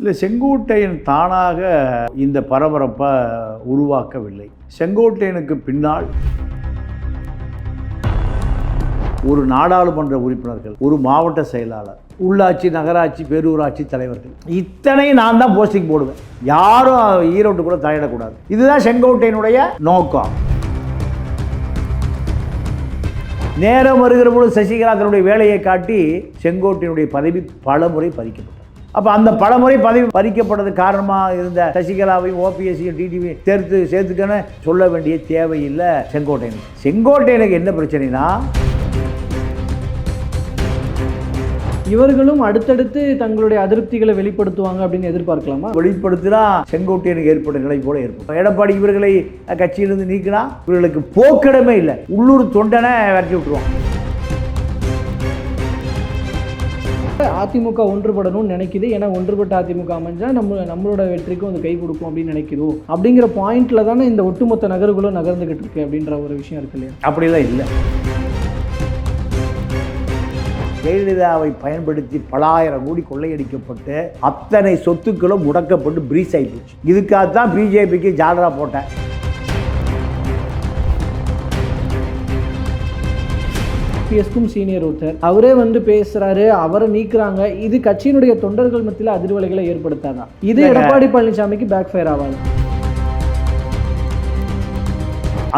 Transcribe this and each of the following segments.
இல்லை செங்கோட்டையன் தானாக இந்த பரபரப்பை உருவாக்கவில்லை. செங்கோட்டையனுக்கு பின்னால் ஒரு நாடாளுமன்ற உறுப்பினர்கள் ஒரு மாவட்ட செயலாளர் உள்ளாட்சி நகராட்சி பேரூராட்சி தலைவர்கள். இத்தனை நான் தான் போஸ்டிங் போடுவேன். யாரும் ஈரோட்டு கூட தலையிடக்கூடாது இதுதான் செங்கோட்டையனுடைய நோக்கம். நேரம் வருகிற பொழுது சசிகலா தன்னுடைய வேலையை காட்டி செங்கோட்டையனுடைய பதவி பலமுறை பறிக்கப்படும். அப்போ அந்த பலமுறை பதவி பறிக்கப்பட்டது காரணமாக இருந்த சசிகலாவையும் ஓபிஎஸ்சியும் டிடிவி சேர்த்து சேர்த்துக்கன்னு சொல்ல வேண்டிய தேவையில்லை செங்கோட்டையனுக்கு. செங்கோட்டையனுக்கு என்ன பிரச்சனைனா இவர்களும் அடுத்தடுத்து தங்களுடைய அதிருப்திகளை வெளிப்படுத்துவாங்க அப்படின்னு எதிர்பார்க்கலாமா? வெளிப்படுத்தினா செங்கோட்டையனுக்கு ஏற்பட்ட நிலை போல ஏற்படும். எடப்பாடி இவர்களை கட்சியிலிருந்து நீக்கினா இவர்களுக்கு போக்கிடமே இல்லை. உள்ளூர் தொண்டனை விரட்டி விட்டுருவான். அதிமுக ஒன்றுபடணும்னு நினைக்குது. ஏன்னா ஒன்றுபட்ட அதிமுக அமைஞ்சால் நம்ம நம்மளோட வெற்றிக்கும் அது கை கொடுக்கும் அப்படின்னு நினைக்குதோ? அப்படிங்கிற பாயிண்ட்ல தானே இந்த ஒட்டுமொத்த நகர்களும் நகர்ந்துகிட்டு இருக்கு அப்படின்ற ஒரு விஷயம் இருக்கு இல்லையா? அப்படிலாம் இல்லை. ஜெயலலிதாவை பயன்படுத்தி பலாயிரம் கோடி கொள்ளையடிக்கப்பட்டு அத்தனை சொத்துக்களும் முடக்கப்பட்டு பிரீஸ் ஆகிப்போச்சு இதுக்காகத்தான் பிஜேபிக்கு ஜாலரா போட்டேன். பிஎஸ்க்கும் சீனியர் ஒருத்தர். அவரே வந்து பேசுறாரு அவரை நீக்குறாங்க. இது கட்சியினுடைய தொண்டர்கள் மத்தியில் அதிர்வலைகளை ஏற்படுத்தாதான் இது. எடப்பாடி பழனிசாமிக்கு பேக் ஃபயர் ஆகாது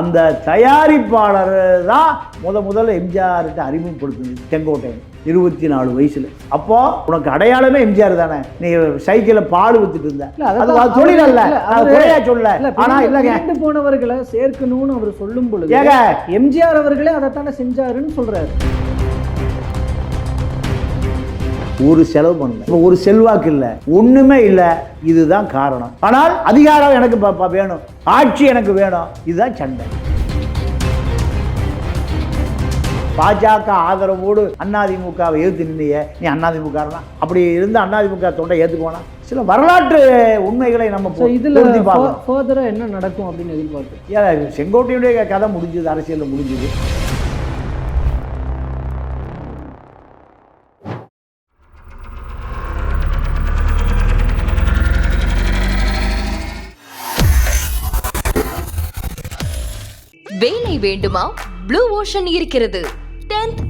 அந்த தயாரிப்பாளர் தான் முத முதல்ல எம்ஜிஆர்கிட்ட அறிமுகப்படுத்துது செங்கோட்டையன். இருபத்தி நாலு வயசுல. அப்போ உனக்கு அடையாளமே எம்ஜிஆர் தானே. நீ சைக்கிளை பால் வித்துட்டு இருந்த. அது தொழில் அல்ல குறையா சொல்ல இல்லைங்க போனவர்களை சேர்க்கணும்னு அவர் சொல்லும் பொழுது ஏங்க? எம்ஜிஆர் அவர்களே அதைத்தானே செஞ்சாருன்னு சொல்றாரு. ஒரு செலவு பண்ணல இப்போ ஒரு செல்வாக்கு இல்லை. ஒண்ணுமே இல்லை. இதுதான் காரணம். ஆனால் அதிகாரம் எனக்கு வேணும். ஆட்சி எனக்கு வேணும். இதுதான் சண்டை. பாஜக ஆதரவோடு அதிமுகவை எதிர்த்து நின்னைய நீ அதிமுக அப்படி இருந்த அதிமுக தொண்டை ஏற்றுக்குவானா சில வரலாற்று உண்மைகளை நம்ம இதுல பொருத்தி பார்க்கணும். ஃபர்தரா என்ன நடக்கும் அப்படின்னு எதிர்பார்க்கு ஏன் செங்கோட்டையுடைய கதை முடிஞ்சது அரசியலில் முடிஞ்சது. வேலை வேண்டுமா? ப்ளூ ஓஷன் இருக்கிறது.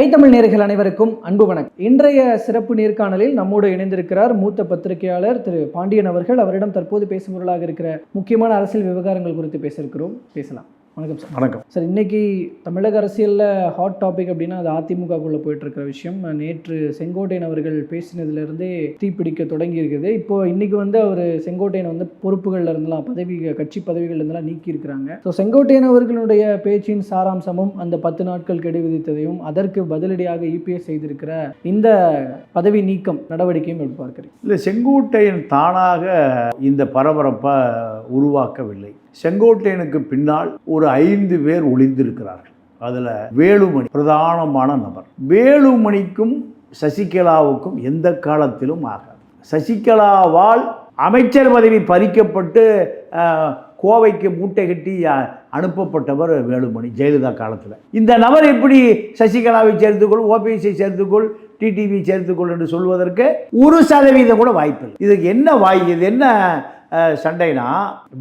ஐ தமிழ் நேர்கள் அனைவருக்கும் அன்பு வணக்கம். இன்றைய சிறப்பு நேர்காணலில் நம்மோடு இணைந்திருக்கிறார் மூத்த பத்திரிகையாளர் திரு பாண்டியன் அவர்கள். அவரிடம் தற்போது பேசும் பொருளாக இருக்கிற முக்கியமான அரசியல் விவகாரங்கள் குறித்து பேச இருக்கிறோம் பேசலாம். வணக்கம் சார். வணக்கம். சார் இன்னைக்கு தமிழக அரசியலில் ஹாட் டாபிக் அப்படின்னா அது அதிமுகக்குள்ளே போயிட்டு இருக்கிற விஷயம். நேற்று செங்கோட்டையன் அவர்கள் பேசினதுலேருந்தே தீப்பிடிக்க தொடங்கி இருக்குது இப்போ இன்னைக்கு வந்து அவர் செங்கோட்டையன் வந்து பொறுப்புகள்ல இருந்தெல்லாம் பதவி கட்சி பதவிகள் இருந்தெல்லாம் நீக்கி இருக்கிறாங்க ஸோ செங்கோட்டையன் அவர்களுடைய பேச்சின் சாராம்சமும் அந்த பத்து நாட்கள் கெடு விதித்ததையும் அதற்கு பதிலடியாக இபிஎஸ் செய்திருக்கிற இந்த பதவி நீக்கம் நடவடிக்கையும் எப்படி பார்க்குறீங்க இல்லை செங்கோட்டையன் தானாக இந்த பரபரப்பை உருவாக்கவில்லை. செங்கோட்டையனுக்கு பின்னால் ஒரு ஐந்து பேர் ஒளிந்திருக்கிறார்கள். அதில் வேலுமணி பிரதானமான நபர். வேலுமணிக்கும் சசிகலாவுக்கும் எந்த காலத்திலும் ஆகாது. சசிகலாவால் அமைச்சர் பதவி பறிக்கப்பட்டு கோவைக்கு மூட்டை கட்டி அனுப்பப்பட்டவர் வேலுமணி ஜெயலலிதா காலத்தில். இந்த நபர் எப்படி சசிகலாவை சேர்த்துக்கொள் ஓபிஎஸ்ஐ சேர்த்துக்கொள் டிடிவி சேர்த்துக்கொள் என்று சொல்வதற்கு ஒரு சதவீதம் கூட வாய்ப்பு இதுக்கு என்ன வாய் இது என்ன சண்டைனா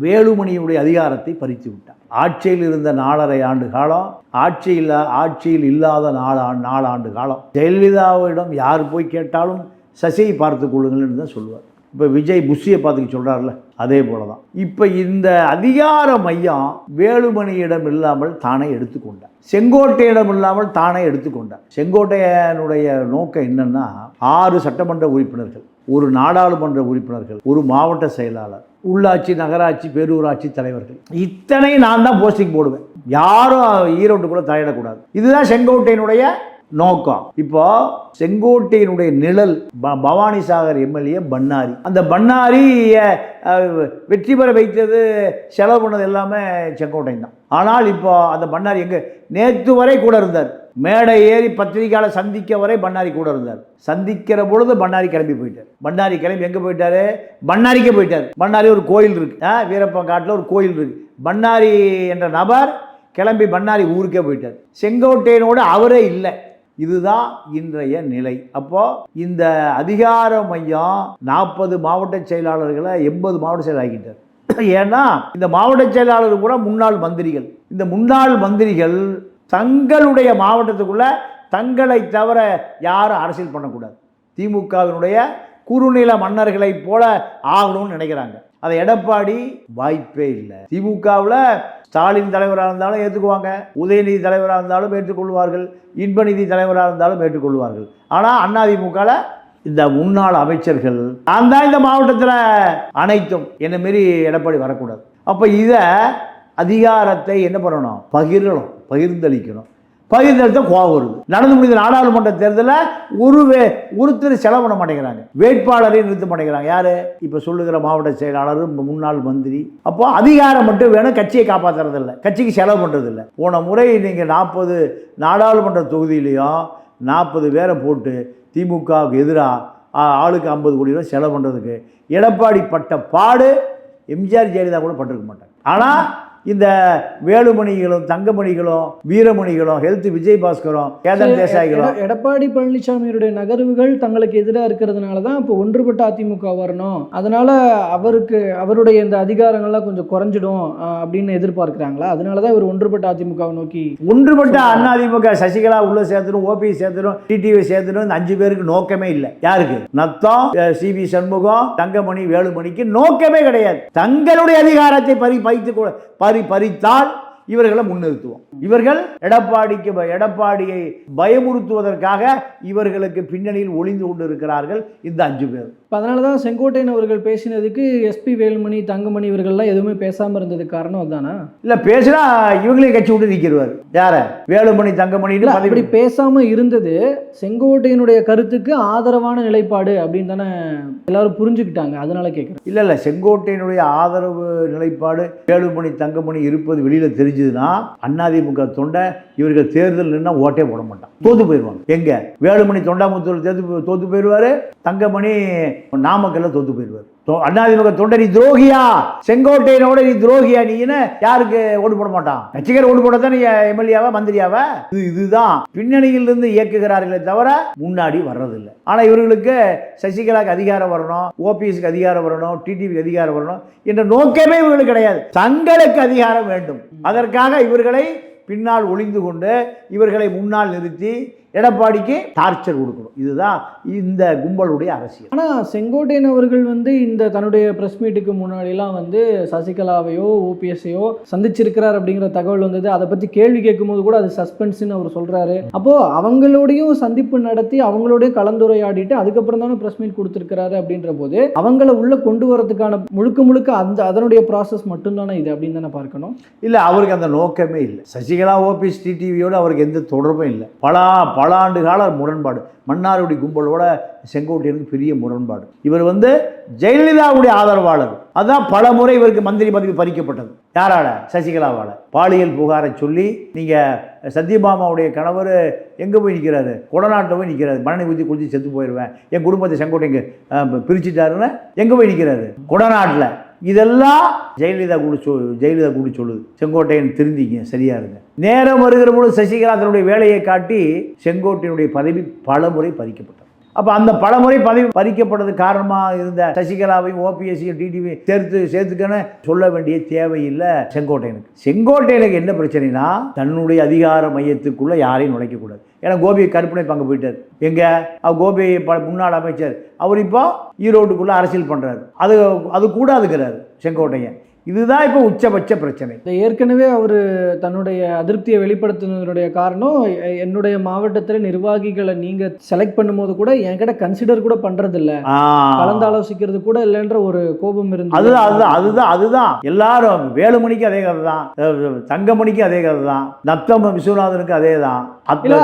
வேலுமணியுடைய அதிகாரத்தை பறித்து விட்டார் ஆட்சியில் இருந்த நாலரை ஆண்டு காலம் ஆட்சியில் ஆட்சியில் இல்லாத நாலு ஆண்டு நாலு ஆண்டு காலம். ஜெயலலிதாவிடம் யார் போய் கேட்டாலும் சசியை பார்த்து கொள்ளுங்கள்னு தான் சொல்லுவார். இப்போ விஜய் புஷியை பார்த்துக்க சொல்கிறார்ல அதே போல தான் இப்போ இந்த அதிகார மையம் வேலுமணியிடம் இல்லாமல் தானே எடுத்துக்கொண்டார். செங்கோட்டையிடம் இல்லாமல் தானே எடுத்துக்கொண்டார். செங்கோட்டையனுடைய நோக்கம் என்னன்னா ஆறு சட்டமன்ற உறுப்பினர்கள் ஒரு நாடாளுமன்ற உறுப்பினர்கள் ஒரு மாவட்ட செயலாளர் உள்ளாட்சி நகராட்சி பேரூராட்சி தலைவர்கள். இத்தனை நான் தான் போஸ்டிங் போடுவேன். யாரும் ஈரோட்டு கூட தலையிடக்கூடாது. இதுதான் செங்கோட்டையினுடைய நோக்கம். இப்போ செங்கோட்டையினுடைய நிழல் ப- பவானி சாகர் எம்எல்ஏ பண்ணாரி. அந்த பண்ணாரியை வெற்றி பெற வைத்தது செலவு பண்ணது எல்லாமே செங்கோட்டையன் தான். ஆனால் இப்போ அந்த பண்ணாரி எங்கே நேற்று வரை கூட இருந்தார். மேடை ஏறி பத்திரிகையாளர் சந்திக்க வரை பண்ணாரி கூட இருந்தார். சந்திக்கிற பொழுது பண்ணாரி கிளம்பி போயிட்டார். பண்ணாரி கிளம்பி எங்கே போயிட்டாரு? பண்ணாரிக்கே போயிட்டார். பண்ணாரி ஒரு கோயில் இருக்கு. ஆ, வீரப்பன் காட்டில் ஒரு கோயில் இருக்கு. பண்ணாரி என்ற நபர் கிளம்பி பண்ணாரி ஊருக்கே போயிட்டார். செங்கோட்டையனோடு அவரே இல்லை. இதுதான் இன்றைய நிலை. அப்போ இந்த அதிகார மையம் நாற்பது மாவட்ட செயலாளர்களை எண்பது மாவட்ட செயலாகிட்டார் ஏன்னா இந்த மாவட்ட செயலாளர் கூட முன்னாள் மந்திரிகள். இந்த முன்னாள் மந்திரிகள் தங்களுடைய மாவட்டத்துக்குள்ள தங்களை தவிர யாரும் அரசியல் பண்ணக்கூடாது. திமுகவினுடைய குறுநில மன்னர்களைப் போல ஆகணும்னு நினைக்கிறாங்க. அதை எடப்பாடி வாய்ப்பே இல்லை. திமுகவில் ஸ்டாலின் தலைவராக இருந்தாலும் ஏற்றுக்குவாங்க உதயநிதி தலைவராக இருந்தாலும் ஏற்றுக்கொள்வார்கள். இன்பநிதி தலைவராக இருந்தாலும் ஏற்றுக்கொள்வார்கள். ஆனால் அதிமுகவில் இந்த முன்னாள் அமைச்சர்கள் நான் தான் இந்த மாவட்டத்தில் அனைத்தும். என்ன மாரி எடப்பாடி வரக்கூடாது. அப்போ இதை அதிகாரத்தை என்ன பண்ணணும்? பகிரணும் பகிர்ந்தளிக்கணும். பகிர்ந்தளித்த கோவம் வருது. நடந்து முடிந்த நாடாளுமன்ற தேர்தலில் ஒரு வே ஒருத்தர் செலவு பண்ண மாட்டேங்கிறாங்க. வேட்பாளரையும் நிறுத்த மாட்டேங்கிறாங்க. யார்? இப்போ சொல்லுகிற மாவட்ட செயலாளர் முன்னாள் மந்திரி. அப்போ அதிகாரம் மட்டும் வேணும் கட்சியை காப்பாற்றுறதில்ல கட்சிக்கு செலவு பண்ணுறதில்ல போன முறை நீங்கள் நாற்பது நாடாளுமன்ற தொகுதியிலையும் நாற்பது பேரை போட்டு திமுகவுக்கு எதிராக ஆளுக்கு ஐம்பது கோடி ரூபா செலவு பண்ணுறதுக்கு எடப்பாடி பட்ட பாடு எம்ஜிஆர் ஜெயலலிதா கூட பட்டிருக்க மாட்டாங்க ஆனால் இந்த வேலுமணிகளும் தங்கமணிகளும் வீரமணிகளும் ஹெல்த் விஜய் பாஸ்கரும் கேதன் தேசாய்களும். எட- எடப்பாடி பழனிசாமியுடைய நகர்வுகள் தங்களுக்கு எதிராக இருக்கிறதுனால தான் இப்போ ஒன்றுபட்ட அதிமுக வரணும். அதனால அவருக்கு அவருடைய இந்த அதிகாரங்கள்லாம் கொஞ்சம் குறைஞ்சிடும் அப்படின்னு எதிர்பார்க்குறாங்களா? அதனால தான் இவர் ஒன்றுபட்ட அதிமுகவை நோக்கி ஒன்றுபட்ட அதிமுக சசிகலா உள்ள சேர்த்துடும் ஓபி சேர்த்துடும் டிடிவி சேர்த்துடும் இந்த அஞ்சு பேருக்கு நோக்கமே இல்லை. யாருக்கு? நத்தம் சி வி சண்முகம் தங்கமணி வேலுமணிக்கு நோக்கமே கிடையாது. தங்களுடைய அதிகாரத்தை பறி பறித்து வாரி பறி பறித்தால் இவர்களை முன்னிறுத்துவோம். இவர்கள் எடப்பாடிக்கு எடப்பாடியை பயமுறுத்துவதற்காக இவர்களுக்கு பின்னணியில் ஒளிந்து கொண்டு இருக்கிறார்கள் இந்த அஞ்சு பேர். அதனால தான் செங்கோட்டையன் அவர்கள் பேசினதுக்கு எஸ்பி வேலுமணி தங்கமணி இவர்கள்லாம் எதுவுமே பேசாமல் இருந்ததுக்கு காரணம் அதுதானா இல்ல பேசினா இவங்களையும் கட்சி விட்டு நிற்கிறவர் யார? வேலுமணி பதவி அப்படி பேசாம இருந்தது செங்கோட்டையனுடைய கருத்துக்கு ஆதரவான நிலைப்பாடு அப்படின்னு தானே எல்லாரும் புரிஞ்சுக்கிட்டாங்க. அதனால கேட்குறேன் இல்லை இல்லை செங்கோட்டையினுடைய ஆதரவு நிலைப்பாடு வேலுமணி தங்கமணி இருப்பது வெளியில் தெரிஞ்சதுன்னா அதிமுக தொண்டை இவர்கள் தேர்தல் நின்னா ஓட்டே போட மாட்டான். தோத்து போயிடுவாங்க. எங்க? வேலுமணி தொண்டாமுத்தூர் தேர்த்து தோத்து போயிடுவாரு தங்கமணி நாமக்கல்ல தோத்து போயிடுவார். அதிமுக தொண்டை நீ துரோகியா? செங்கோட்டையனோட நீ துரோகியா நீன்னு யாருக்கு ஓட்டு போட மாட்டான்? கட்சிக்கார ஓட்டு போட தான் நீ எம்எல்ஏவா மந்திரியாவா? இது இதுதான். பின்னணியில் இருந்து இயக்குகிறார்களே தவிர முன்னாடி வர்றதில்லை. ஆனால் இவர்களுக்கு சசிகலாக்கு அதிகாரம் வரணும் ஓபிஎஸ்க்கு அதிகாரம் வரணும் டிடிவிக்கு அதிகாரம் வரணும் என்ற நோக்கமே இவர்களுக்கு கிடையாது. தங்களுக்கு அதிகாரம் வேண்டும். அதற்காக இவர்களை பின்னால் ஒளிந்து கொண்டு இவர்களை முன்னால் நிறுத்தி எடப்பாடிக்கு டார்ச்சர் கொடுக்கணும். இதுதான் இந்த கும்பலுடைய அரசியல். ஆனா செங்கோட்டையன் அவர்கள் வந்து இந்த தன்னுடைய பிரஸ் மீட்டுக்கு முன்னாடிலாம் வந்து சசிகலாவையோ ஓபிஎஸ்ஐயோ சந்திச்சிருக்கிறார் அப்படிங்கிற தகவல் வந்தது. அதை பத்தி கேள்வி கேட்கும்போது கூட அது சஸ்பென்ஸ்னு அவர் சொல்றாரு. அப்போ அவங்களோடையும் சந்திப்பு நடத்தி அவங்களோடய கலந்துரையாடிட்டு அதுக்கப்புறம் தானே பிரஸ் மீட் கொடுத்துருக்கிறாரு அப்படின்ற போது அவங்கள உள்ள கொண்டு வரதுக்கான முழுக்க முழுக்க அந்த அதனுடைய ப்ராசஸ் மட்டும்தானே இது அப்படின்னு தானே பார்க்கணும்? இல்லை அவருக்கு அந்த நோக்கமே இல்லை. சசிகலா ஓபிஎஸ் டிடிவியோடு அவருக்கு எந்த தொடர்பும் இல்லை. பல பல ஆண்டு கால முரண்பாடு. மன்னாருடைய கும்பலோட செங்கோட்டையிலிருந்து பெரிய முரண்பாடு. இவர் வந்து ஜெயலலிதாவுடைய ஆதரவாளர். அதான் பல முறை இவருக்கு மந்திரி பதவி பறிக்கப்பட்டது. யாரால? சசிகலாவால். பாலியல் புகாரை சொல்லி நீங்கள் சத்யபாமாவுடைய கணவர் எங்கே போய் நிற்கிறாரு கொடநாட்டில் போய் நிற்கிறாரு மனநி ஊற்றி குளிச்சு செத்து போயிடுவேன் என் குடும்பத்தை செங்கோட்டைங்க பிரிச்சுட்டாருன்னு எங்கே போய் நிற்கிறாரு கொடநாட்டில். இதெல்லாம் ஜெயலலிதா கூட சொ ஜெயலலிதா கூட சொல்லுது. செங்கோட்டையன் திருந்திங்க சரியா இருங்க நேரம் வருகிற பொழுது சசிகலா தன்னுடைய வேலையை காட்டி செங்கோட்டையனுடைய பதவி பல முறை பறிக்கப்பட்டது. அப்போ அந்த பலமுறை பதவி பறிக்கப்பட்டது காரணமாக இருந்த சசிகலாவையும் ஓபிஎஸ்சியும் டிடிவி சேர்த்து சேர்த்துக்கன்னு சொல்ல வேண்டிய தேவையில்லை செங்கோட்டையனுக்கு. செங்கோட்டையனுக்கு என்ன பிரச்சனைனா தன்னுடைய அதிகார மையத்துக்குள்ளே யாரையும் நுழைக்கக்கூடாது. ஏன்னா கோபி கருப்பனை பங்கு போயிட்டார். எங்கே? அவர் கோபி ப- முன்னாள் அமைச்சர். அவர் இப்போ ஈரோட்டுக்குள்ளே அரசியல் பண்ணுறாரு அது அது கூடாதுங்கிறாரு செங்கோட்டையன். இதுதான் இப்போ உச்சபட்ச பிரச்சனை. ஏற்கனவே அவர் தன்னுடைய அதிருப்தியை வெளிப்படுத்தினதுடைய காரணம் என்னுடைய மாவட்டத்தில் நிர்வாகிகளை நீங்க செலக்ட் பண்ணும்போது கூட என்கிட்ட கன்சிடர் கூட பண்றது இல்ல ஆ. கலந்து ஆலோசிக்கிறது கூட இல்லைன்ற ஒரு கோபம் இருந்தது. அதுதான் அதுதான் அதுதான் அதுதான். எல்லாரும் வேலுமணிக்கு அதே கதை தான் தங்கமணிக்கு அதே கதை தான் நத்தம் விஸ்வநாதனுக்கு அதே தான்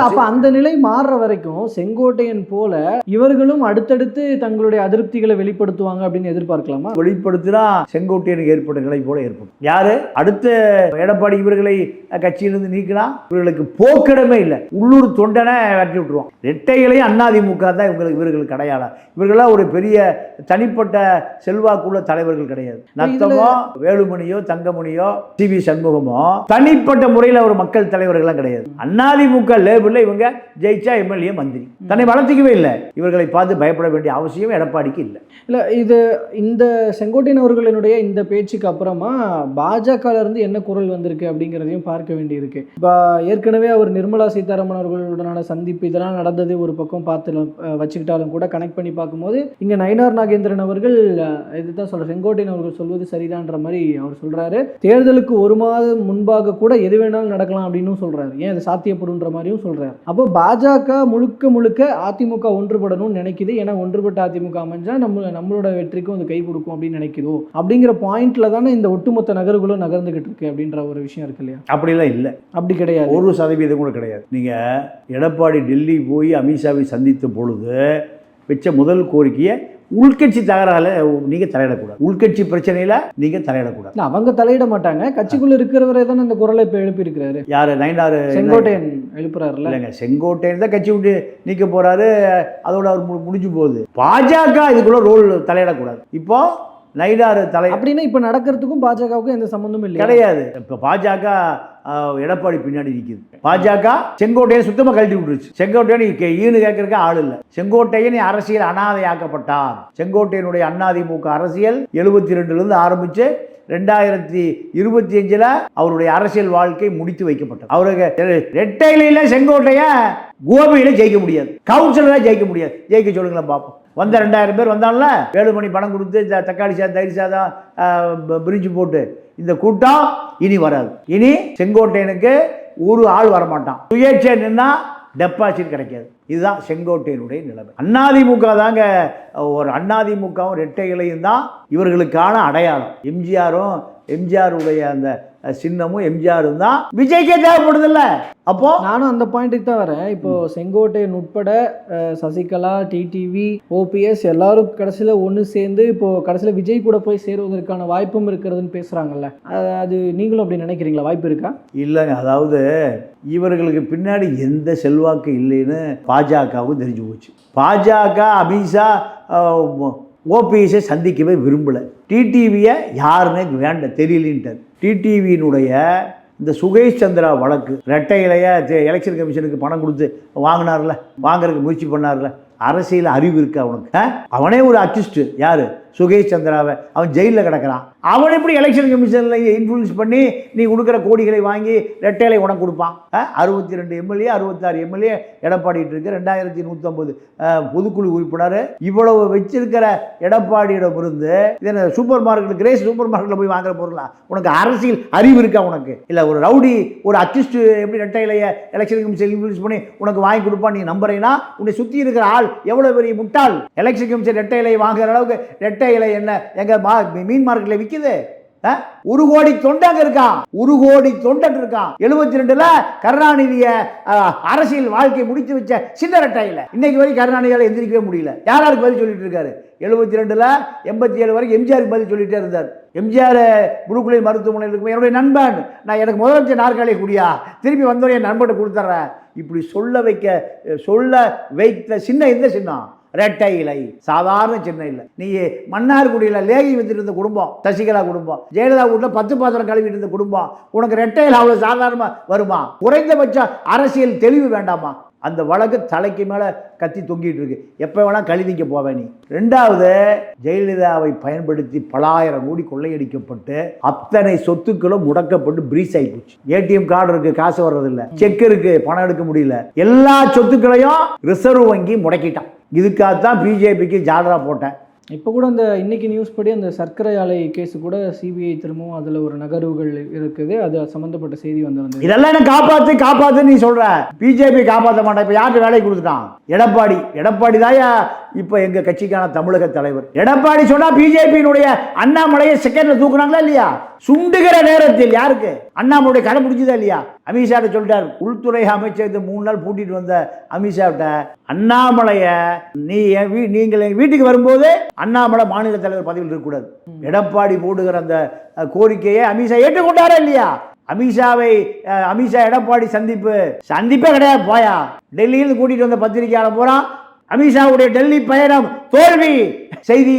அப்ப அந்த நிலை மாறுற வரைக்கும் செங்கோட்டையன் போல இவர்களும் அடுத்தடுத்து தங்களுடைய அதிருப்திகளை வெளிப்படுத்துவாங்க அப்படின்னு எதிர்பார்க்கலாமா? வெளிப்படுத்தினா செங்கோட்டையனுக்கு ஏற்பட்ட நிலை போல ஏற்படும். யாரு? அடுத்த எடப்பாடி இவர்களை கட்சியிலிருந்து நீக்கினா இவர்களுக்கு போக்கிடமே இல்லை. உள்ளூர் தொண்டனை வெட்டி விட்டுருவோம் ரெட்டைகளையும் அதிமுக தான் இவங்களுக்கு இவர்களுக்கு அடையாளம் இவர்களாம் ஒரு பெரிய தனிப்பட்ட செல்வாக்குள்ள தலைவர்கள் கிடையாது. நத்தமோ வேலுமணியோ தங்கமணியோ சி வி சண்முகமோ தனிப்பட்ட முறையில் ஒரு மக்கள் தலைவர்கள்லாம் கிடையாது. அதிமுக லேபிளில் இவங்க ஜெயிச்சா எம்எல்ஏ மந்திரி. தன்னை வளர்த்திக்கவே இல்லை. இவர்களை பார்த்து பயப்பட வேண்டிய அவசியம் எடப்பாடிக்கு இல்லை. இல்ல இது இந்த செங்கோட்டையன் அவர்களினுடைய இந்த பேச்சுக்கு அப்புறமா பாஜகலேருந்து என்ன குரல் வந்திருக்கு அப்படிங்கிறதையும் பார்க்க வேண்டியிருக்கு. இப்போ ஏற்கனவே அவர் நிர்மலா சீதாராமன் அவர்களுடனான சந்திப்பு இதெல்லாம் நடந்தது ஒரு பக்கம் பார்த்து வச்சுக்கிட்டாலும் கூட கனெக்ட் பண்ணி பார்க்கும்போது இங்கே நயினார் நாகேந்திரன் அவர்கள் இதுதான் சொல்கிற செங்கோட்டையன் அவர்கள் சொல்வது சரிதான்ற மாதிரி அவர் சொல்கிறாரு தேர்தலுக்கு ஒரு மாதம் முன்பாக கூட எது வேணாலும் நடக்கலாம் அப்படின்னு சொல்கிறாரு ஏன் அது சாத்தியப்படுன்ற மாதிரியும் சொல்கிறார் அப்போ பாஜக முழுக்க முழுக்க அதிமுக ஒன்றுபடணும்னு நினைக்குது. ஏன்னா ஒன்றுபட்ட அதிமுக அமைஞ்சால் நம்ம நம்மளோட வெற்றிக்கும் அது கை கொடுக்கும் அப்படின்னு நினைக்குதோ அப்படிங்கிற பாயிண்ட்ல தானே இந்த ஒட்டுமொத்த நகர்களும் நகர்ந்துகிட்டு இருக்கு அப்படின்ற ஒரு விஷயம் இருக்கு இல்லையா? அப்படிலாம் இல்லை. அப்படி கிடையாது. ஒரு சதவீதம் கூட கிடையாது. நீங்கள் எடப்பாடி டெல்லி போய் அமித்ஷாவை சந்தித்த பொழுது வச்ச முதல் கோரிக்கையை உள்கட்சி தகராறுல நீங்கள் தலையிடக்கூடாது. உள்கட்சி பிரச்சனையில் நீங்கள் தலையிடக்கூடாது. அவங்க தலையிட மாட்டாங்க. கட்சிக்குள்ள இருக்கிறவரே தானே இந்த குரலை இப்ப எழுப்பி இருக்கிறாரு யார்? நைனார் செங்கோட்டையன் எழுப்புறாருல இல்லைங்க செங்கோட்டையன் தான் கட்சி விட்டு நீக்க போறாரு. அதோட அவர் முடிஞ்சு போகுது. பாஜக இதுக்குள்ள ரோல் தலையிடக்கூடாது. இப்போ நைனார் தலை அப்படின்னா இப்ப நடக்கிறதுக்கும் பாஜகவுக்கும் எந்த சம்மந்தமும் இல்லையா? கிடையாது. இப்போ பாஜக எடப்பாடி பின்னாடி நிற்கிது பாஜக செங்கோட்டையன் சுத்தமாக கழட்டி விட்டுருச்சு. செங்கோட்டையன் ஈனு கேட்கறதுக்கு ஆள் இல்லை. செங்கோட்டையன் அரசியல் அனாதையாக்கப்பட்டார். செங்கோட்டையனுடைய அதிமுக அரசியல் எழுபத்தி ரெண்டுலேருந்து ஆரம்பிச்சு ரெண்டாயிரத்தி இருபத்தி அஞ்சில் அவருடைய அரசியல் வாழ்க்கை முடித்து வைக்கப்பட்டது. அவருக்கு ரெட்டையில செங்கோட்டையன் கோபியில ஜெயிக்க முடியாது. கவுன்சிலராக ஜெயிக்க முடியாது. ஜெயிக்க சொல்லுங்களேன் பார்ப்போம் வந்த ரெண்டாயிரம் பேர் வந்தால ஏழு மணி பணம் கொடுத்து இந்த தக்காளி சாதம் தயிர் சாதம் பிரிஞ்சு போட்டு இந்த கூட்டம் இனி வராது. இனி செங்கோட்டையனுக்கு ஒரு ஆள் வரமாட்டான். சுயேட்சை நின்னா டெபாசிட் கிடைக்காது. இதுதான் செங்கோட்டையனுடைய நிலைமை. அதிமுக தாங்க ஒரு அதிமுகவும் ரெட்டைகளையும் தான் இவர்களுக்கான அடையாளம். எம்ஜிஆரும் எம்ஜிஆருடைய அந்த சின்னமும் எம்ஜிஆரும் தான் விஜய்க்கே தேவைப்படுதில்ல. அப்போ? நானும் அந்த பாயிண்ட்டுக்கு தான் வரேன். இப்போ செங்கோட்டையன் உட்பட சசிகலா டிடிவி ஓபிஎஸ் எல்லாரும் கடைசியில் ஒன்று சேர்ந்து இப்போ கடைசியில் விஜய் கூட போய் சேருவதற்கான வாய்ப்பும் இருக்கிறதுன்னு பேசுகிறாங்கல்ல அது நீங்களும் அப்படி நினைக்கிறீங்களா? வாய்ப்பு இருக்கா? இல்லைங்க. அதாவது இவர்களுக்கு பின்னாடி எந்த செல்வாக்கு இல்லைன்னு பாஜகவும் தெரிஞ்சு போச்சு. பாஜக அமித்ஷா ஓபிஎஸை சந்திக்கவே விரும்பலை. டிடிவியை யாருன்னே வேண்ட தெரியலின்ட்டார். டிடிவியினுடைய இந்த சுகேஷ் சந்திரா வழக்கு ரெட்டை இலைய எலெக்ஷன் கமிஷனுக்கு பணம் கொடுத்து வாங்கினார்ல வாங்குறதுக்கு முயற்சி பண்ணார்ல அரசியல் அறிவு இருக்கா அவனுக்கு அவனே ஒரு அக்யூஸ்டு யாரு? சுகேஷ் சந்திராவை அவன் ஜெயிலில் கிடக்கிறான். அவன் எப்படி எலெக்ஷன் கமிஷனில் இன்ஃப்ளூயன்ஸ் பண்ணி நீ கொடுக்குற கோடிகளை வாங்கி ரெட்டையிலை உனக்கு கொடுப்பான்? அறுபத்தி ரெண்டு எம்எல்ஏ அறுபத்தாறு எம்எல்ஏ எடப்பாடிட்டு இருக்கு ரெண்டாயிரத்தி நூற்றம்பது பொதுக்குழு உறுப்பினர். இவ்வளவு வச்சிருக்கிற எடப்பாடியிடம் இருந்து இது சூப்பர் மார்க்கெட் கிரேஸ் சூப்பர் மார்க்கெட்டில் போய் வாங்குற பொருளா? உனக்கு அரசியல் அறிவு இருக்கா உனக்கு? இல்லை ஒரு ரவுடி ஒரு அக்யூஸ்ட் எப்படி ரெட்டையிலைய எலெக்ஷன் கமிஷன் இன்ஃப்ளூயன்ஸ் பண்ணி உனக்கு வாங்கி கொடுப்பான் நீ நம்புறீங்கன்னா உன்னை சுற்றி இருக்கிற ஆள் எவ்வளோ பெரிய முட்டாள்? எலெக்ஷன் கமிஷன் ரெட்டை இலை வாங்குற அளவுக்கு ரெட்டை இலை என்ன? எங்க மா மீன் மார்க்கெட்டில் விற்கிது ஆ? ஒரு கோடி தொண்டங்க இருக்கான். ஒரு கோடி தொண்டன் இருக்கான். எழுபத்தி ரெண்டுல கருணாநிதிய அரசியல் வாழ்க்கை முடித்து வச்ச சின்ன ரெட்டையில இன்னைக்கு வரைக்கும் கருணாநிதியால் எந்திரிக்கவே முடியல. யார் யாருக்கு பதில் சொல்லிட்டு இருக்காரு? எழுபத்தி ரெண்டுல எண்பத்தி ஏழு வரைக்கும் எம்ஜிஆருக்கு பதில் சொல்லிட்டே இருந்தார். எம்ஜிஆர் புருக்குலை மருத்துவமனையில் இருக்கும் என்னுடைய நண்பன் நான் எனக்கு முதலமைச்சர் நாற்காலி குடியா? திருப்பி வந்தோடனே என் நண்பர்கிட்ட கொடுத்துட்றேன் இப்படி சொல்ல வைக்க சொல்ல வைத்த சின்ன இந்த சின்னம்? ரெட்டை இலை சாதாரண சின்ன இல்லை நீ மன்னார்குடியில் லேகி வித்துட்டு இருந்த குடும்பம் சசிகலா குடும்பம் ஜெயலலிதா வீட்டில் பத்து பாத்திரம் கழுவிட்டு இருந்த குடும்பம் உனக்கு ரெட்டை இலை அவ்வளோ சாதாரணமாக வருமா? குறைந்தபட்சம் அரசியல் தெளிவு வேண்டாமா? அந்த வழக்கு தலைக்கு மேலே கத்தி தொங்கிட்டு இருக்கு. எப்போ வேணால் கழுதிக்க போவேன் நீ. ரெண்டாவது ஜெயலலிதாவை பயன்படுத்தி பலாயிரம் கோடி கொள்ளையடிக்கப்பட்டு அத்தனை சொத்துக்களும் முடக்கப்பட்டு பிரீஸ் ஆகி போச்சு. ஏடிஎம் கார்டு இருக்கு காசு வர்றதில்லை. செக் இருக்கு பணம் எடுக்க முடியல. எல்லா சொத்துக்களையும் ரிசர்வ் வங்கி முடக்கிட்டான். இதுக்காகத்தான் பிஜேபிக்கு ஜாலரா போட்டேன். இப்போ கூட அந்த இன்னைக்கு நியூஸ் படி அந்த சர்க்கரை ஆலை கேஸ் கூட சிபிஐ திரும்பவும் அதில் ஒரு நகர்வுகள் இருக்குது. அது சம்மந்தப்பட்ட செய்தி வந்து வந்தது இதெல்லாம் என்ன காப்பாத்து காப்பாத்து நீ சொல்ற. பிஜேபி காப்பாற்ற மாட்டான். இப்ப யார்கிட்ட வேலை கொடுத்துட்டான்? எடப்பாடி. எடப்பாடி தான் இப்போ எங்கள் கட்சிக்கான தமிழக தலைவர். எடப்பாடி சொன்னா பிஜேபியினுடைய அண்ணாமலையை செகண்ட்ல தூக்குனாங்களா இல்லையா? சுண்டுகிற நேரத்தில் யாருக்கு? அண்ணாமலையுடைய கடை முடிஞ்சதா இல்லையா? அமித்ஷா சொல்லிட்டார். உள்துறை அமைச்சர் இந்த மூணு நாள் பூட்டிட்டு வந்த அமித்ஷாட்ட அண்ணாமலைய நீ என் வீ நீங்கள் எங்கள் வீட்டுக்கு வரும்போது அண்ணாமலை மாநில தலைவர் பதவியில் இருக்கக்கூடாது. எடப்பாடி போடுகிற அந்த கோரிக்கையை அமித்ஷா ஏற்றுக்கொண்டாரா இல்லையா? அமித்ஷாவை அமித்ஷா எடப்பாடி சந்திப்பு சந்திப்பே கிடையாது போயா? டெல்லியில் கூட்டிட்டு வந்த பத்திரிகையாளர் போறான். அமித்ஷாவுடைய டெல்லி பயணம் தோல்வி செய்தி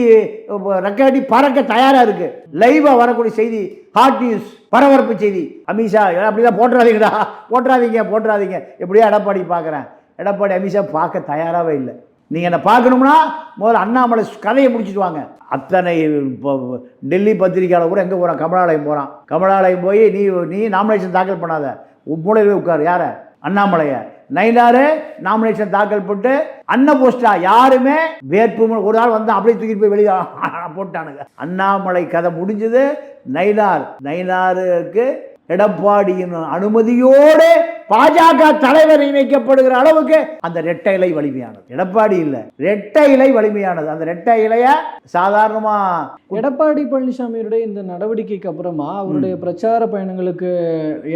ரெக்கார்டி பறக்க தயாரா இருக்கு. லைவா வரக்கூடிய செய்தி ஹாட் நியூஸ் பரபரப்பு செய்தி. அமித்ஷா அப்படிதான் போட்டுறாதீங்கடா போட்டுறாதீங்க போட்டுறாதீங்க எப்படியோ எடப்பாடி பார்க்குறேன் எடப்பாடி அமித்ஷா பார்க்க தயாராகவே இல்லை. நீங்கள் என்னை பார்க்கணும்னா முதல்ல அண்ணாமலை கதையை முடிச்சுட்டு வாங்க. அத்தனை இப்போ டெல்லி பத்திரிகையாளர் கூட எங்கே போகிறான் கமலாலயம் போகிறான் கமலாலயம் போய் நீ நீ நாமினேஷன் தாக்கல் பண்ணாத. மூலையிலே உட்கார் உட்காரு. யார? அண்ணாமலையை. நைனாரு நாமினேஷன் தாக்கல் போட்டு அன்ன போஸ்டா யாருமே வேட்புமனு ஒரு நாள் வந்து அப்படியே தூக்கிட்டு போய் வெளியே போட்டானுங்க. அண்ணாமலை கதை முடிஞ்சது நைனார் நைனாருக்கு எடப்பாடியின் அனுமதியோடு பாஜக தலைவர் நியமிக்கப்படுகிற அளவுக்கு அந்த ரெட்டை இலை வலிமையானது. எடப்பாடி இல்லை. ரெட்டை இலை வலிமையானது. அந்த ரெட்டை இலைய சாதாரணமா எடப்பாடி பழனிசாமியுடைய இந்த நடவடிக்கைக்கு அப்புறமா அவருடைய பிரச்சார பயணங்களுக்கு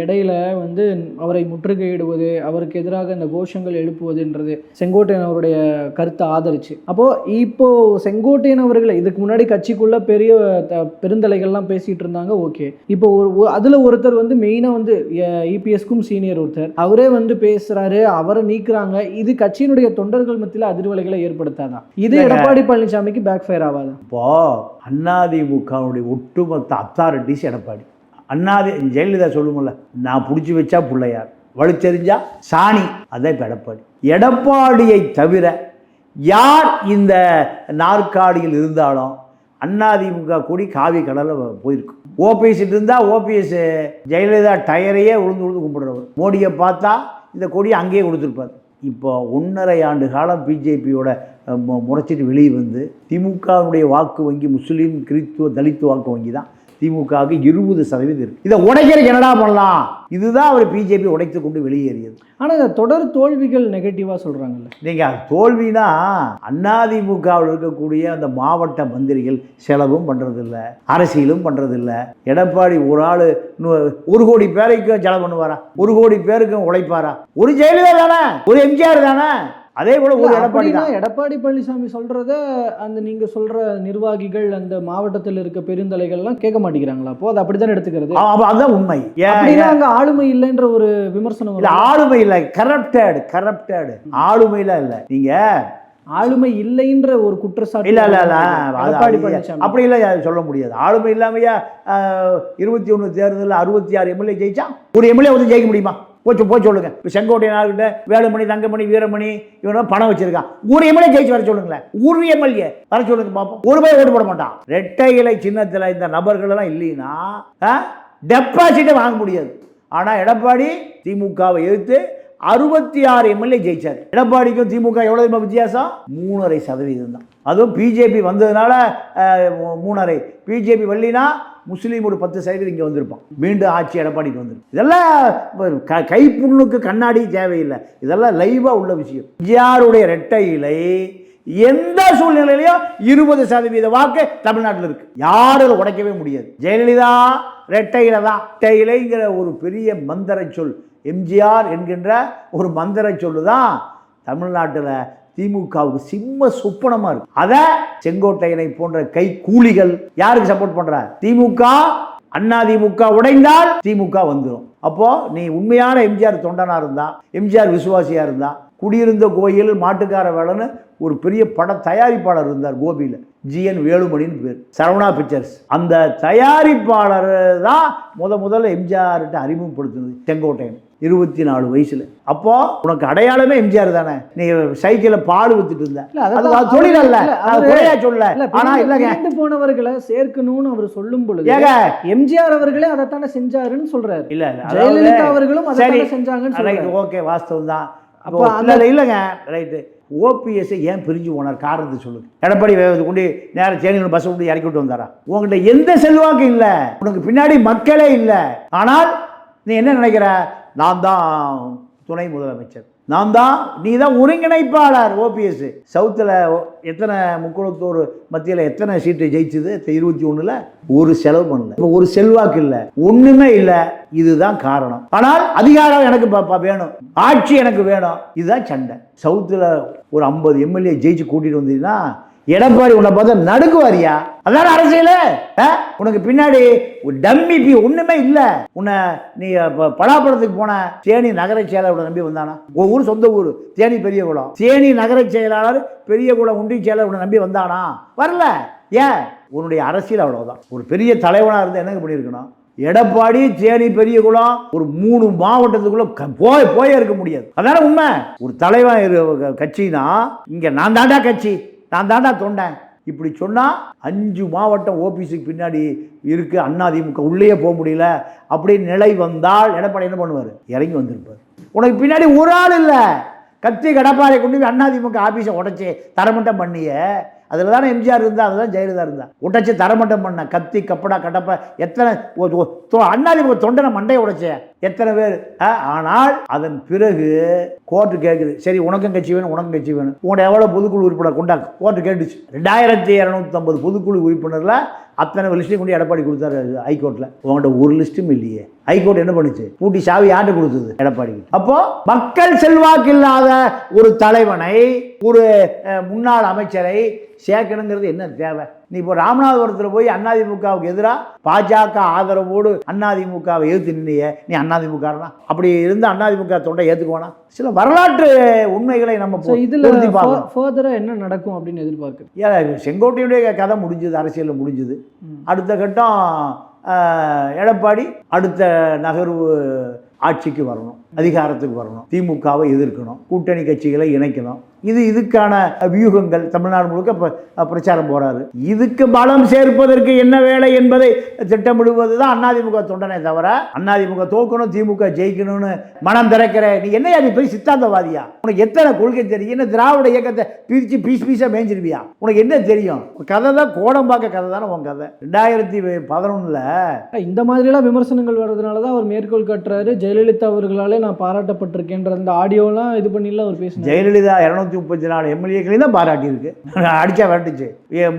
இடையில வந்து அவரை முற்றுகையிடுவது அவருக்கு எதிராக இந்த கோஷங்கள் எழுப்புவதுன்றது செங்கோட்டையன் அவருடைய கருத்தை ஆதரிச்சு. அப்போ இப்போ செங்கோட்டையன் அவர்களை இதுக்கு முன்னாடி கட்சிக்குள்ள பெரிய பெருந்தலைகள்லாம் பேசிட்டு இருந்தாங்க ஓகே. இப்போ ஒரு அதுல ஒருத்தர் வந்து மெயினா வந்து இபிஎஸ்க்கும் சீனியர் ஒருத்தர். அவரே வந்து பேசுறாரு அவரை நீக்குறாங்க. இது கட்சியினுடைய தொண்டர்கள் மத்தியில அதிர்வலைகளை ஏற்படுத்தாதா இது எடப்பாடி பழனிசாமிக்கு பேக் ஃபயர் ஆகாதா இப்போ அதிமுகவுடைய ஒட்டுமொத்த அத்தாரிட்டிஸ் எடப்பாடி. அண்ணாதி ஜெயலலிதா சொல்லுமில்ல நான் பிடிச்சி வச்சா பிள்ளையார் வலுச்செறிஞ்சா சாணி. அதான் இப்போ எடப்பாடி. எடப்பாடியை தவிர யார் இந்த நாற்காலியில் இருந்தாலும் அதிமுக கூடி காவி கடலில் போயிருக்கும் ஓபிஎஸ் இருந்தால் ஓபிஎஸ் ஜெயலலிதா டயரையே உழுந்து உளுந்து கும்பிடுறவர். மோடியை பார்த்தா இந்த கொடியை அங்கேயே கொடுத்துருப்பார். இப்போ ஒன்றரை ஆண்டு காலம் பிஜேபியோட முறைச்சிட்டு வெளியே வந்து திமுகவுடைய வாக்கு வங்கி முஸ்லீம் கிறித்துவ தலித் வாக்கு வங்கி தான் திமுகவுக்கு இருபது சதவீதம் இருக்கு. இதை உடைக்கிறதுக்கு என்னடா பண்ணலாம்? இதுதான் அவர் பிஜேபி உடைத்து கொண்டு வெளியேறியது. ஆனா இந்த தொடர் தோல்விகள் நெகட்டிவா சொல்றாங்கல்ல. நீங்கள் தோல்வினா அதிமுகவில் இருக்கக்கூடிய அந்த மாவட்ட மந்திரிகள் செலவும் பண்ணுறதில்ல அரசியலும் பண்ணுறதில்ல எடப்பாடி ஒரு ஆள் ஒரு கோடி பேருக்கும் செலவு பண்ணுவாரா? ஒரு கோடி பேருக்கும் உழைப்பாரா? ஒரு ஜெயலலிதா தானே? ஒரு எம்ஜிஆர் தானே? அதே போல ஒரு எடப்பாடி தான் எடப்பாடி பழனிசாமி சொல்றத அந்த நீங்க சொல்ற நிர்வாகிகள் அந்த மாவட்டத்தில் இருக்க பெருந்தலைகள்லாம் கேட்க மாட்டேங்கிறாங்களா? அப்போ அது அப்படித்தானே எடுத்துக்கிறது? அதுதான் உண்மை. அப்படின்னா அங்க ஆளுமை இல்லைன்ற ஒரு விமர்சனம் இல்ல. ஆளுமை இல்லை கரப்டட் கரப்டட் ஆளுமையில இல்ல. நீங்க ஆளுமை இல்லைன்ற ஒரு குற்றச்சாட்டு இல்ல இல்ல இல்ல அப்படி இல்லை சொல்ல முடியாது. ஆளுமை இல்லாமையா இருபத்தி ஒன்று தேர்தலில் அறுபத்தி ஆறு எம்எல்ஏ ஜெயிச்சா? ஒரு எம்எல்ஏ வந்து ஜெயிக்க முடியுமா? போச்சு போய் சொல்லுங்க. இப்போ செங்கோட்டையன் வேலுமணி தங்கமணி வீரமணி இவன் பணம் வச்சிருக்கான் ஒரு எம்எல்ஏ ஜெயிச்சு வர சொல்லுங்களேன். ஒரு எம்எல்ஏ. வர சொல்லுங்க பார்ப்போம் ஒரு பேர் ஓட்டு போட மாட்டான். ரெட்டை இலை சின்னத்தில் இந்த நபர்கள் எல்லாம் இல்லைன்னா டெபாசிட்டை வாங்க முடியாது. ஆனால் எடப்பாடி திமுகவை எதிர்த்து அறுபத்தி ஆறு எம்எல்ஏ ஜெயிச்சார். எடப்பாடிக்கும் திமுக எவ்வளவு வித்தியாசம்? மூணரை சதவீதம் தான் அதுவும் பிஜேபி வந்ததுனால மூணரை. பிஜேபி வெள்ளினா முஸ்லீம் ஒரு பத்து சதவீதம் இங்கே வந்திருப்பான். மீண்டும் ஆட்சி எடப்பாடிக்கு வந்துடும் இதெல்லாம் க கைப்புண்ணுக்கு கண்ணாடி தேவையில்லை. இதெல்லாம் லைவாக உள்ள விஷயம். யாருடைய ரெட்டை இலை எந்த சூழ்நிலையிலையும் இருபது சதவீத வாக்கு தமிழ்நாட்டில் இருக்கு. யாரும் அதை உடைக்கவே முடியாது. ஜெயலலிதா ரெட்டையில தான். ரெட்டையிலைங்கிற ஒரு பெரிய மந்திர சொல். எம்ஜிஆர் என்கின்ற ஒரு மந்திர சொல்லு தான் தமிழ்நாட்டில் திமுகவுக்கு சிம்ம சொப்பனமா இருக்கு. அதை செங்கோட்டையனை போன்ற கை கூலிகள் யாருக்கு சப்போர்ட் பண்ற? திமுக அண்ணா திமுக உடைந்தால் திமுக வந்துடும் அப்போ நீ உண்மையான எம்ஜிஆர் தொண்டனா இருந்தா எம்ஜிஆர் விசுவாசியா இருந்தா குடியிருந்த கோயில் மாட்டுக்கார வேலைன்னு ஒரு பெரிய பட தயாரிப்பாளர் இருந்தார் கோபியில். ஜிஎன் வேலுமணின்னு பேர். சரவணா பிக்சர்ஸ். அந்த தயாரிப்பாளர் தான் முத முதல்ல எம்ஜிஆர்கிட்ட அறிமுகப்படுத்தினது செங்கோட்டையன். இருபத்தி நாலு வயசுல. அப்போ உனக்கு அடையாளமே எம்ஜிஆர் தானே. நீ சைக்கிளில் பால் வித்துட்டு இருந்த. அது தொழில் அல்ல குறையா சொல்ல ஆனா இல்லைங்க. போனவர்களை சேர்க்கணும்னு அவர் சொல்லும் பொழுது ஏங்க. எம்ஜிஆர் அவர்களே அதைத்தானே செஞ்சாருன்னு சொல்றாரு. இல்ல இல்ல ஜெயலலிதா அவர்களும் அதைத்தானே செஞ்சாங்கன்னு ஓகே வாஸ்தவம் தான். அப்போ இல்ல இல்லைங்க. ரைட்டு. ஓபிஎஸ்ஸை ஏன் பிரிஞ்சு போனார்? காரணத்தை சொல்லுங்க. எடப்பாடி கொண்டு நேரம் தேனியில் பஸ் கொண்டு இறக்கி விட்டு வந்தாரா? உங்கள்கிட்ட எந்த செல்வாக்கு இல்லை. உனக்கு பின்னாடி மக்களே இல்லை. ஆனால் நீ என்ன நினைக்கிற? நான் தான் துணை முதலமைச்சர். நான் தான் நீ தான் ஒருங்கிணைப்பாளர் ஓபிஎஸ். சவுத்தில் எத்தனை முக்குளத்தூர் மத்தியில் எத்தனை சீட்டு ஜெயிச்சது? இருபத்தி ஒன்றில் ஒரு செலவு பண்ணல. இப்போ ஒரு செல்வாக்கு இல்லை. ஒன்றுமே இல்லை. இதுதான் காரணம். ஆனால் அதிகாரம் எனக்கு வேணும். ஆட்சி எனக்கு வேணும். இதுதான் சண்டை. சவுத்தில் ஒரு ஐம்பது எம்எல்ஏ ஜெயிச்சு கூட்டிகிட்டு வந்தீங்கன்னா எடப்பாடி உன்னை பார்த்தா நடுக்குவாரியா? அதான் அரசியல்? ஆ? உனக்கு பின்னாடி ஒரு டம்மி பி ஒன்றுமே இல்லை. உன்னை நீ ப- பலாப்பழத்துக்கு போன தேனி நகர செயலாளர் நம்பி வந்தானா? உன் ஊர் சொந்த ஊர் தேனி பெரியகுளம் தேனி நகர செயலாளர் பெரியகுளம் ஒன்றிய செயலாளர் உன்னை நம்பி வந்தானா? வரல. ஏன்? உன்னுடைய அரசியல் அவ்வளோதான் ஒரு பெரிய தலைவனாக இருந்து என்னங்க பண்ணியிருக்கணும்? எடப்பாடி தேனி பெரியகுளம் ஒரு மூணு மாவட்டத்துக்குள்ள போய் போயே இருக்க முடியாது. அதான உண்மை? ஒரு தலைவன் கட்சினா இங்கே நான் தாண்டா கட்சி. நான் தாண்டா தொண்டேன். இப்படி சொன்னால் அஞ்சு மாவட்டம் ஓபிசிக்கு பின்னாடி இருக்குது அண்ணாதிமுக உள்ளேயே போக முடியல. அப்படின்னு நிலை வந்தால் எடப்பாடி என்ன பண்ணுவார்? இறங்கி வந்திருப்பார். உனக்கு பின்னாடி ஒரு ஆள் இல்லை. கத்தி கடப்பாறை கொண்டு போய் அண்ணாதிமுக ஆஃபீஸை உடச்சி தரமட்டம் பண்ணிய. அதில் தானே எம்ஜிஆர் இருந்தால் அதில் தான் ஜெயலலிதா இருந்தா. உடச்சி தரமட்டம் பண்ண கத்தி கப்படா கடப்பா எத்தனை ஒ- தொ- தொண்டனை மண்டையை உடைச்ச. எத்தனை பேர்? ஆ, ஆனால் அதன் பிறகு ஓட்டு கேட்குது சரி உனக்கும் கட்சி வேணும் உனக்கும் கட்சி வேணும். உங்கள்கிட்ட எவ்வளோ பொதுக்குழு உறுப்பினர் கொண்டாங்க? ஓட்டு கேட்டுச்சு. ரெண்டாயிரத்தி இரநூத்தம்பது பொதுக்குழு உறுப்பினரில் அத்தனை லிஸ்ட்டையும் கொண்டு எடப்பாடி கொடுத்தாரு ஹைகோர்ட்டில் உங்கள்கிட்ட ஒரு லிஸ்ட்டும் இல்லையே. ஹைகோர்ட் என்ன பண்ணுச்சு? பூட்டி சாவி ஆட்டு கொடுத்தது? எடப்பாடி அப்போ மக்கள் செல்வாக்கு இல்லாத ஒரு தலைவனை ஒரு முன்னாள் அமைச்சரை சேர்க்கணுங்கிறது என்ன தேவை? நீ இப்போ ராமநாதபுரத்தில் போய் அதிமுகவுக்கு எதிராக பாஜக ஆதரவோடு அதிமுகவை எதிர்த்து நின்னைய நீ அதிமுகனா அப்படி இருந்த அதிமுக தொண்டை ஏற்றுக்குவானா சில வரலாற்று உண்மைகளை நம்ம இதில் ஃபர்தராக என்ன நடக்கும் அப்படின்னு எதிர்பார்க்குது? ஏன் செங்கோட்டையுடைய கதை முடிஞ்சது அரசியலில் முடிஞ்சது. அடுத்த கட்டம் எடப்பாடி அடுத்த நகர்வு ஆட்சிக்கு வரணும். அதிகாரத்துக்கு வரணும். திமுகவை எதிர்க்கணும். கூட்டணி கட்சிகளை இணைக்கணும். இது இதுக்கான வியூகங்கள் தமிழ்நாடு முழுக்க ப- பிரச்சாரம் போறாரு. இதுக்கு பலம் சேர்ப்பதற்கு என்ன வேலை என்பதை திட்டமிடுவது தான் அதிமுக தொண்டனே தவிர அதிமுக தோக்கணும் திமுக ஜெயிக்கணும்னு மனம் திறக்கிற நீ என்னையா நீ பெரிய சித்தாந்தவாதியா? உனக்கு எத்தனை கொள்கை தெரியும்? என்ன திராவிட இயக்கத்தை பிரித்து பீஸ் பீஸாக மேய்ஞ்சிருவியா? உனக்கு என்ன தெரியும்? கதை தான் கோடம்பாக்க கதை தானே உன் கதை. ரெண்டாயிரத்தி பதினொன்றில் இந்த மாதிரிலாம் விமர்சனங்கள் வர்றதுனால தான் அவர் மேற்கோள் காட்டுறாரு. ஜெயலலிதா அவர்களாலே நான் பாராட்டப்பட்டிருக்கேன்ற அந்த ஆடியோலாம் இது பண்ணிலாம் அவர் பேசினார். ஜெயலலிதா இரநூத்தி முப்பத்தி நாலு எம்எல்ஏக்களையும் தான் பாராட்டியிருக்கு. அடிச்சா விரட்டுச்சு.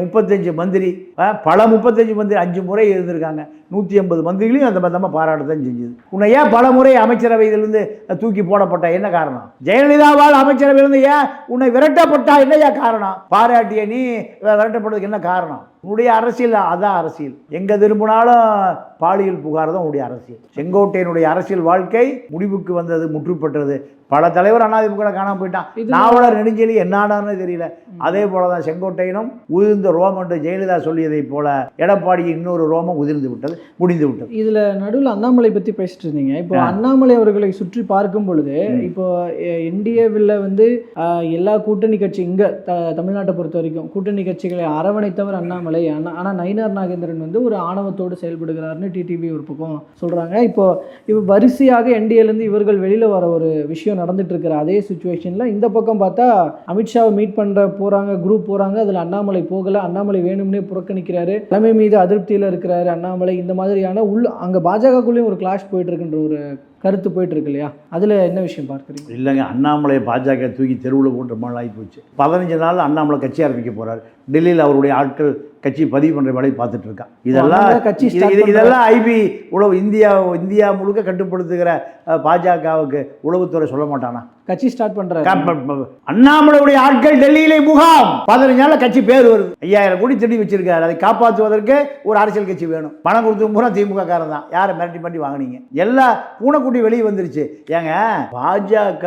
முப்பத்தஞ்சு மந்திரி பல முப்பத்தஞ்சு மந்திரி அஞ்சு முறை இருந்திருக்காங்க நூற்றி ஐம்பது மந்திரிகளையும் அந்த பந்தமாக பாராட்டத்தான் செஞ்சது. உன்னை ஏன் பல முறை அமைச்சரவையிலிருந்து தூக்கி போடப்பட்ட? என்ன காரணம்? ஜெயலலிதாவால் அமைச்சரவையிலிருந்து ஏன் உன்னை விரட்டப்பட்டா? என்னையா காரணம்? பாராட்டிய நீ விரட்டப்படுறதுக்கு என்ன காரணம்? உன்னுடைய அரசியல் அதான் அரசியல். எங்கே திரும்பினாலும் பாலியல் புகார் தான் உன்னுடைய அரசியல். செங்கோட்டையனுடைய அரசியல் வாழ்க்கை முடிவுக்கு வந்தது முற்றுப்பட்டது. பல தலைவர் அதிமுக காணாம போயிட்டான். நாவலர் நெடுஞ்செலி என்னாடான்னு தெரியல. அதே போல தான் செங்கோட்டையனும் உதிர்ந்த ரோமம் என்று ஜெயலலிதா சொல்லியதைப் போல எடப்பாடி இன்னொரு ரோமம் உதிர்ந்து விட்டது முடிந்து விட்டது. இதுல நடுவில் அண்ணாமலை பத்தி பேசிட்டு இருந்தீங்க. இப்போ. அண்ணாமலை அவர்களை சுற்றி பார்க்கும் பொழுது இப்போ என்டிஏவில் வந்து எல்லா கூட்டணி கட்சி இங்க த- தமிழ்நாட்டை பொறுத்த வரைக்கும் கூட்டணி கட்சிகளை அரவணைத்தவர் அண்ணாமலை. ஆனா ஆனா நயினார் நாகேந்திரன் வந்து ஒரு ஆணவத்தோடு செயல்படுகிறாருன்னு டிடிவி ஒரு பக்கம் சொல்றாங்க. இப்போ இவ வரிசையாக இருந்து இவர்கள் வெளியில வர ஒரு விஷயம் நடந்துட்டு இருக்கிற அதே சுச்சுவேஷன்ல இந்த பக்கம் பார்த்தா அமித்ஷாவை மீட் பண்ற போறாங்க குரூப் போறாங்க. அதுல அண்ணாமலை போகல. அண்ணாமலை வேணும்னே புறக்கணிக்கிறாரு. தலைமை மீது அதிருப்தியில் இருக்கிறாரு அண்ணாமலை. இந்த மாதிரியான உள்ள அங்க பாஜகக்குள்ளேயும் ஒரு கிளாஷ் போயிட்டு இருக்குன்ற ஒரு கருத்து போயிட்டு இருக்கு இல்லையா அதுல என்ன விஷயம் பார்க்குறீங்க? இல்லைங்க அண்ணாமலை பாஜக தூக்கி தெருவில் போட்டு மாதிரி ஆகி போச்சு. பதினஞ்சு நாள் அண்ணாமலை கட்சி ஆரம்பிக்க போறார். டெல்லியில் அவருடைய ஆட்கள் கட்சி பதிவு பண்ணுற வேலையை பார்த்துட்டு இருக்கான் இதெல்லாம் கட்சி. இதெல்லாம் ஐபி உளவு இந்தியா இந்தியா முழுக்க கட்டுப்படுத்துகிற பாஜகவுக்கு உளவுத்துறை சொல்ல மாட்டானா? கட்சி ஸ்டார்ட் பண்றாரு. அண்ணாமலையுடைய ஆட்கள் டெல்லியிலே முகாம். பதினஞ்சு நாள் கட்சி பேர் வருது. ஐயாயிரம் கோடி திருடி வச்சிருக்காரு. அதை காப்பாற்றுவதற்கு ஒரு அரசியல் கட்சி வேணும். பணம் கொடுத்து பூரா திமுக காரன் தான். யாரை மிரட்டி பண்ணி வாங்கினீங்க? எல்லா பூனைக்குட்டி வெளியே வந்துருச்சு. ஏங்க பாஜக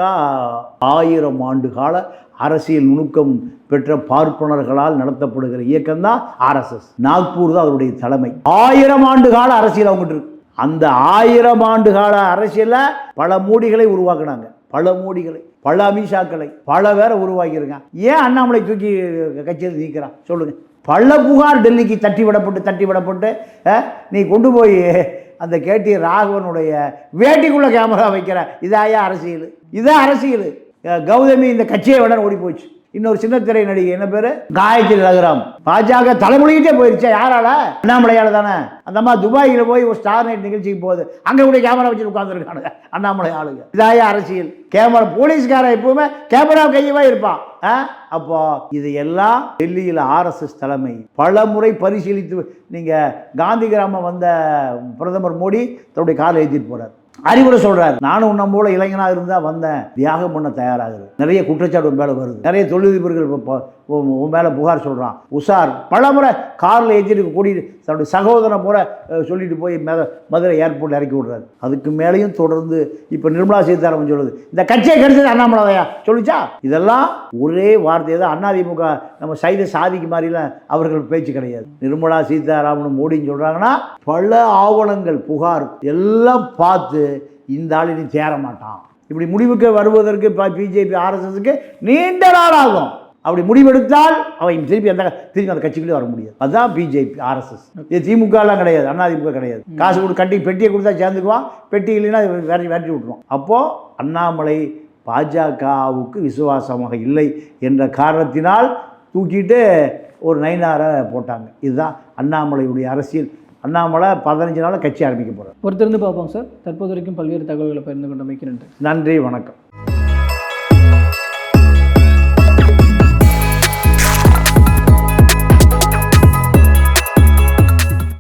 ஆயிரம் ஆண்டு கால அரசியல் நுணுக்கம் பெற்ற பார்ப்பனர்களால் நடத்தப்படுகிற இயக்கம் தான் ஆர்எஸ்எஸ் நாக்பூர் தான் அவருடைய தலைமை. ஆயிரம் ஆண்டு கால அரசியல் அவங்ககிட்ட இருக்கு. அந்த ஆயிரம் ஆண்டு கால அரசியல்ல பல மூடிகளை உருவாக்குனாங்க. பல மோடிகளை பல அமித்ஷாக்களை பல பேரை உருவாக்கியிருக்கான். ஏன் அண்ணாமலை தூக்கி கட்சியில் நீக்கிறான்? சொல்லுங்க. பல புகார் டெல்லிக்கு தட்டி விடப்பட்டு தட்டி விடப்பட்டு நீ கொண்டு போய் அந்த கேடி ராகவனுடைய வேட்டிக்குள்ள கேமரா வைக்கிற. இதாயா அரசியல். இதான் அரசியல். கௌதமி இந்த கட்சியை விட ஓடி போச்சு. இன்னொரு சின்ன திரை நடிகை என்ன பேரு? காயத்ரி ரகுராம். பாஜக தலைமுழுகிட்டே போயிருச்சா யாரால? அண்ணாமலையால தானே. அந்த அம்மா துபாயில போய் ஒரு ஸ்டார் நைட் நிகழ்ச்சிக்கு போகுது. அங்க கூட கேமரா வச்சு உட்காந்துருக்கானுங்க அண்ணாமலை ஆளுங்க. இதாய அரசியல். கேமரா போலீஸ்காரன் எப்பவுமே கேமரா கையவா இருப்பான். ஆ? அப்போ இது எல்லாம் டெல்லியில் ஆர்எஸ்எஸ் தலைமை. பல முறை பரிசீலித்து நீங்கள் காந்தி கிராமம் வந்த பிரதமர் மோடி தன்னுடைய காலை எழுதிட்டு போகிறார் அறிவுரை சொல்றாரு. நானும் உன்ன போல இளைஞனாக இருந்தா வந்தேன். தியாகம் பண்ண தயாராகுது. நிறைய குற்றச்சாட்டு உன் மேல வருது. நிறைய தொழிலதிபர்கள் உன் மேல புகார் சொல்றான். உஷார். பல முறை கார்ல ஏற்றிட்டு கூடி தன்னுடைய சகோதரனை முறை சொல்லிட்டு போய் மேல மதுரை ஏர்போர்ட்ல இறக்கி விடுறாரு. அதுக்கு மேலேயும் தொடர்ந்து இப்ப நிர்மலா சீதாராமன் சொல்லுது. இந்த கட்சியை கிடைச்சது அண்ணாமலையா? சொல்லுச்சா? இதெல்லாம் ஒரே வார்த்தையை தான் அதிமுக நம்ம சைத சாதிக்கு மாதிரிலாம் அவர்கள் பேச்சு கிடையாது. நிர்மலா சீதாராமன் மோடின்னு சொல்றாங்கன்னா பல ஆவணங்கள் புகார் எல்லாம் பார்த்து இந்த ஆள் இனி சேர மாட்டான். இப்படி முடிவுக்கு வருவதற்கு பிஜேபி ஆர்எஸ்எஸ்க்கு நீண்ட நாள் ஆகும். அப்படி முடிவெடுத்தால் அவன் திருப்பி அந்த திருப்பி அந்த கட்சிக்குள்ளே வர முடியாது. அதுதான் பிஜேபி ஆர்எஸ்எஸ். இது திமுகலாம் கிடையாது அதிமுக கிடையாது. காசு கொடு கட்டி பெட்டியை கொடுத்தா சேர்ந்துக்குவான் பெட்டி இல்லைன்னா வேற வேட்டி விட்டுருவோம் அப்போது அண்ணாமலை பாஜகவுக்கு விசுவாசமாக இல்லை என்ற காரணத்தினால் தூக்கிட்டு ஒரு நைனாரை போட்டாங்க. இதுதான் அண்ணாமலையுடைய அரசியல். அண்ணாமலை பதினஞ்சு நாள் கட்சி ஆரம்பிக்க போகிறார் பொறுத்திருந்து பார்ப்போம் சார். தற்போது வரைக்கும் பல்வேறு தகவல்களை பகிர்ந்து கொண்டமைக்கு நன்றி. நன்றி வணக்கம்.